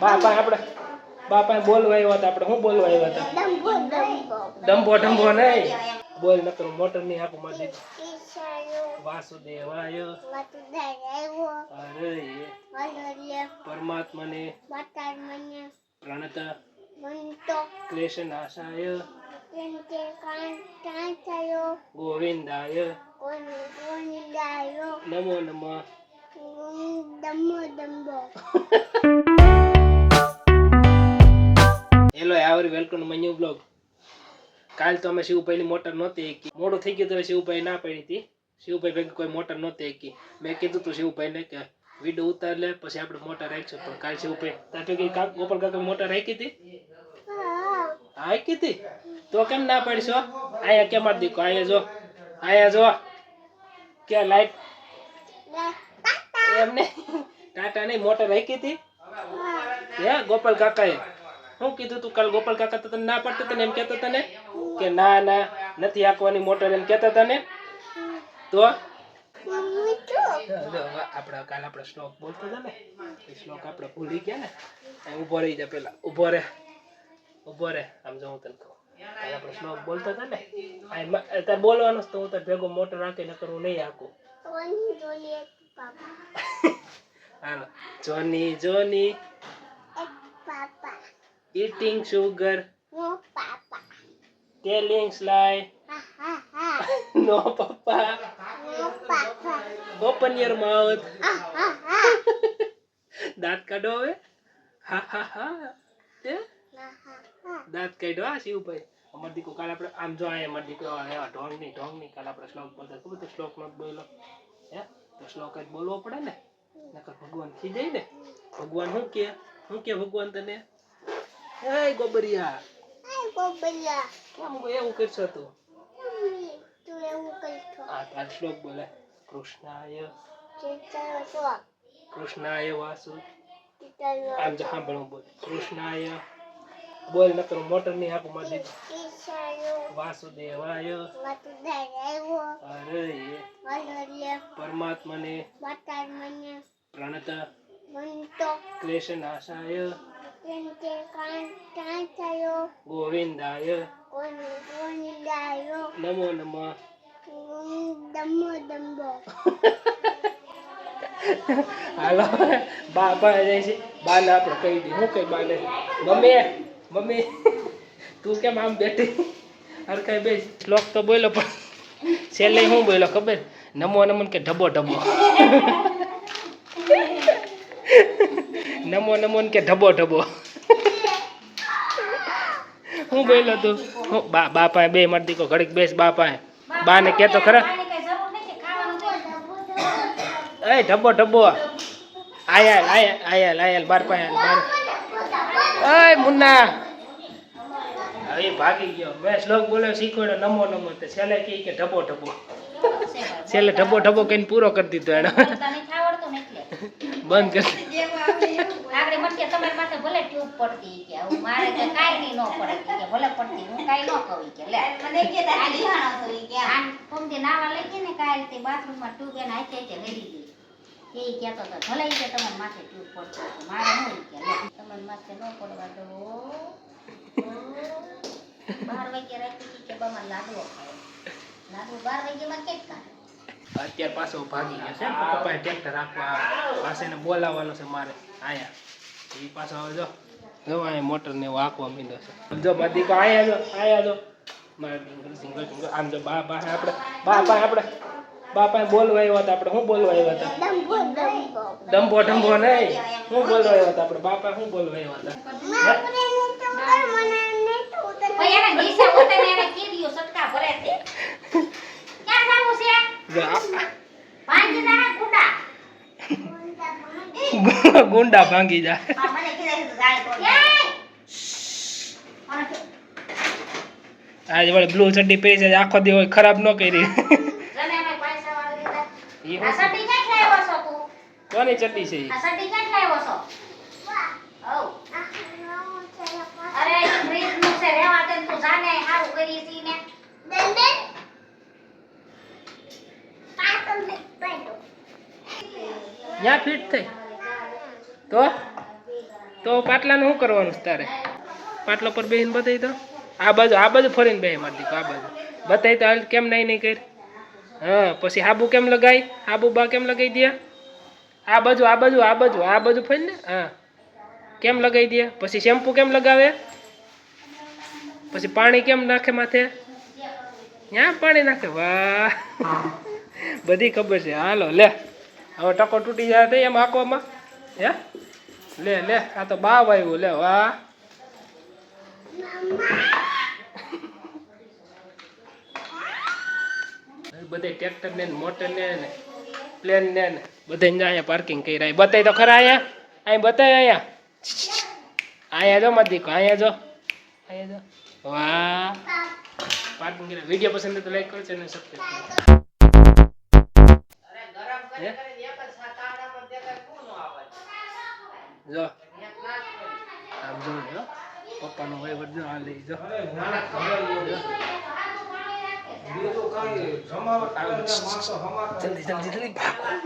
બા પાસે આપણે બા પાસે બોલવા આવ્યા હતા આપણે. શું બોલવા આવ્યા હતા? ડંબો ડંબો. નહીં. બોલ નકર મોટરની આપો માં દીધું વાસુદેવાય. હરે પરમાત્મને પ્રણત. મનતો ક્લેશ નાશાય કેમ કે કાન કાન થયો? ગોવિંદાય. નમો નમઃ. ડંબો ડંબો. હેલો આવરી વેલકમ ટુ ન્યુ બ્લોગ કાલ તો અમે શિવભાઈની મોટર નહોતી એકી મોડું થઈ ગયું તો શિવભાઈ ના પડી હતી. શિવભાઈ ભેગી કોઈ મોટર નહોતી એકી મેં કીધું તું શિવભાઈને કે વીડિયો ઉતાર લે પછી આપણે મોટર રાખીશું પણ કાલ શિવભાઈ તાર ભેગી કાક ગોપાલ કાકા મોટર રાખી હતી? રાખી હતી? તો કેમ ના પાડીશો અહીંયા કેમ મારી દીકો અહીંયા જો. અહીંયા જો. કે લાઈટ એમને ટાટા. નહીં. મોટર રાખી હતી? હે ગોપાલ કાકાએ? શું કીધું તું કાલ ગોપાલ કાકા તને ના પાડતા તને એમ કહેતા તને કે ના ના નથી આંકવાની મોટર એમ કહેતા તને તો? આપણે કાલ આપણે શ્લોક બોલતા હતા ને એ શ્લોક આપણે ભૂલી ગયા ને ઊભો રહી જાય પેલા ઊભો રહે ઊભો રહે આમ જો હું તને કહું. કાલ આપણે શ્લોક બોલતા હતા ને અત્યારે બોલવાનું તો હું તાર ભેગો મોટર રાખી ને કરું નહીં આખું હાલો. જોની જોની eating sugar. No, Papa. telling lie no, હા no papa open your mouth. દાંત કાઢો હવે હા હા હા દાંત કાઢો હા શિવભાઈ અમાર દીકરો કાલ આપણે આમ જો આયા અમાર દીકરો ઢોંગ નહીં ઢોંગ નહીં કાલે આપણે શ્લોક બોલતા ખબર તો શ્લોકમાં બોલો હે તો શ્લોક જ બોલવો પડે ને નકર ભગવાન ખી જાય ને ભગવાન શું કે શું કે ભગવાન તને એ ગોબરિયા. આય ગોબરિયા. કેમ એવું કરશો તું? તું એવું કરશો? આ તાર શ્લોક બોલે કૃષ્ણાય કૃષ્ણાય વાસુ. આમ જો સાંભળો બોલ કૃષ્ણાય. બોલ નકર મોટરની આપું માં દીધું વાસુદેવાય. હરે પરમાત્મને પ્રણત. ક્લેશ નાશાય ગોવિંદાય ગાયો નમો નમઃ ડંબો ડંબો હાલો બા બા જાય છે. બા ને આપણે કહી દઈએ હું કઈ બા ને મમ્મી મમ્મી તું કેમ આમ બેઠી? અરે કઈ બે શ્લોક તો બોલો પણ છેલ્લે શું બોલો ખબર? નમો નમન કે ઢબો ઢબો. નમો નમન કે ઢબો ઢબો. હું બોલ્યો તું? હું બા બા બે મારી દીકો ઘડીક બેસ બા પાસે બા ને કહેતો ખરા? એ ઢબ્બો ઢબ્બો આયાલ આયા આયલ આયા બાર પાસે બાર. એ મુન્ના. હવે ભાગી ગયો. મેં શ્લોક બોલ્યો શીખવાડ્યો નમો નમો. તે છેલ્લે કહે કે ઢબો ઢબો. છેલ્લે ઢબો ઢબો કહીને પૂરો કરી દીધો એને બંધ કરી. મટકે તમારી પાસે ભલે ટ્યુબ પડતી કે આવું મારે કે કાઈ નહીં ન પડે કે ભલે પડતી હું કાઈ ન કહું કે લે. મને કે આલી ખાણો થઈ કે આન પમથી નાવા લઈ ગઈ ને કાલ તે બાથરૂમમાં ટ્યુબ એને હાથે હાથે લઈ દીધી એ કહેતો તો ભલે ઈ કે તમારી માથે ટ્યુબ પડતી. મારે હું કે લે. તમારી માથે ન પડવા દો. બાર વાગે રાખી કે બામાં લાડવો ખાય. લાડવો બાર વાગ્યામાં કેટ કાઢે અત્યારે પાછો ભાગી ગયો છે. પપ્પાએ ટ્રેક્ટર રાખવા પાસે બોલાવવાનો છે મારે આયા એ પાછા હવે જો. જો અહીંયા મોટર ને એવું મીંડો છે. જો મારી દીકો આયા જો આયા જો. મારે સિંગલ સિંગલ આમ જો બા પાસે આપણે. બા પાસે આપણે. બાપા બોલવા આવ્યા હતા આપણે. શું બોલવા આવ્યા હતા? ડંબો ડંબો ડંબો ડંબો નહીં. શું બોલવા આવ્યા હતા આપણે. બાપા શું બોલવા આવ્યા હતા મને નહીં તો કર મને નહીં તો ઉતર ભાઈ એને દિશા પોતાને એને કીધું સટકા ભરે છે ક્યાં જાવું છે જો આ- ભાંગી ના કુડા ગુંડા ભાંગી જાય. આજે વળી બ્લુ ચડ્ડી પહેરી છે આખો દી ખરાબ ન કરી. જને અમે પૈસા વાળી દીધા ઈ આ શું? સડી ક્યાં લાવ્યો છો. તું કોની ચડ્ડી છે ન્યા ફિટ થઈ? તો તો પાટલાનું શું કરવાનું છે તારે? પાટલા પર બેહીને બતાવી દો. આ બાજુ આ બાજુ ફરીને બેહી મારી દીકરો આ બાજુ. બતાવી તો હાલ કેમ નહીં નહીં કરી? હા, પછી હાબુ કેમ લગાવી હાબુ બા કેમ લગાવી દે આ બાજુ આ બાજુ આ બાજુ આ બાજુ ફરીને હા. કેમ લગાવી દે પછી શેમ્પુ કેમ લગાવે? પછી પાણી કેમ નાખે માથે? ત્યાં પાણી નાખે? વાહ. બધી ખબર છે. હાલો, લે. હવે ટકો તૂટી જાય તો એમ આંકવામાં હે? લે લે આ તો બાવ આવ્યું લે વાહ બધે ટ્રેક્ટર ને મોટર ને ને પ્લેન ને ને બધે અહીંયા પાર્કિંગ કરી રહ્યા. બતાય તો ખરા અહીંયા? અહીં બતાય અહીંયા? અહીંયા જો મત દીકો અહીંયા જો. અહીંયા જો. વાહ. પાર્કિંગ કરી વીડિયો પસંદ તો લાઈક કરજો અને સબસ્ક્રાઈબ કરજો હે? જો. આમ જો જો. પપ્પાનો વહીવટ જો આ લઈ જો. જલ્દી જલ્દી જલ્દી ભાગો.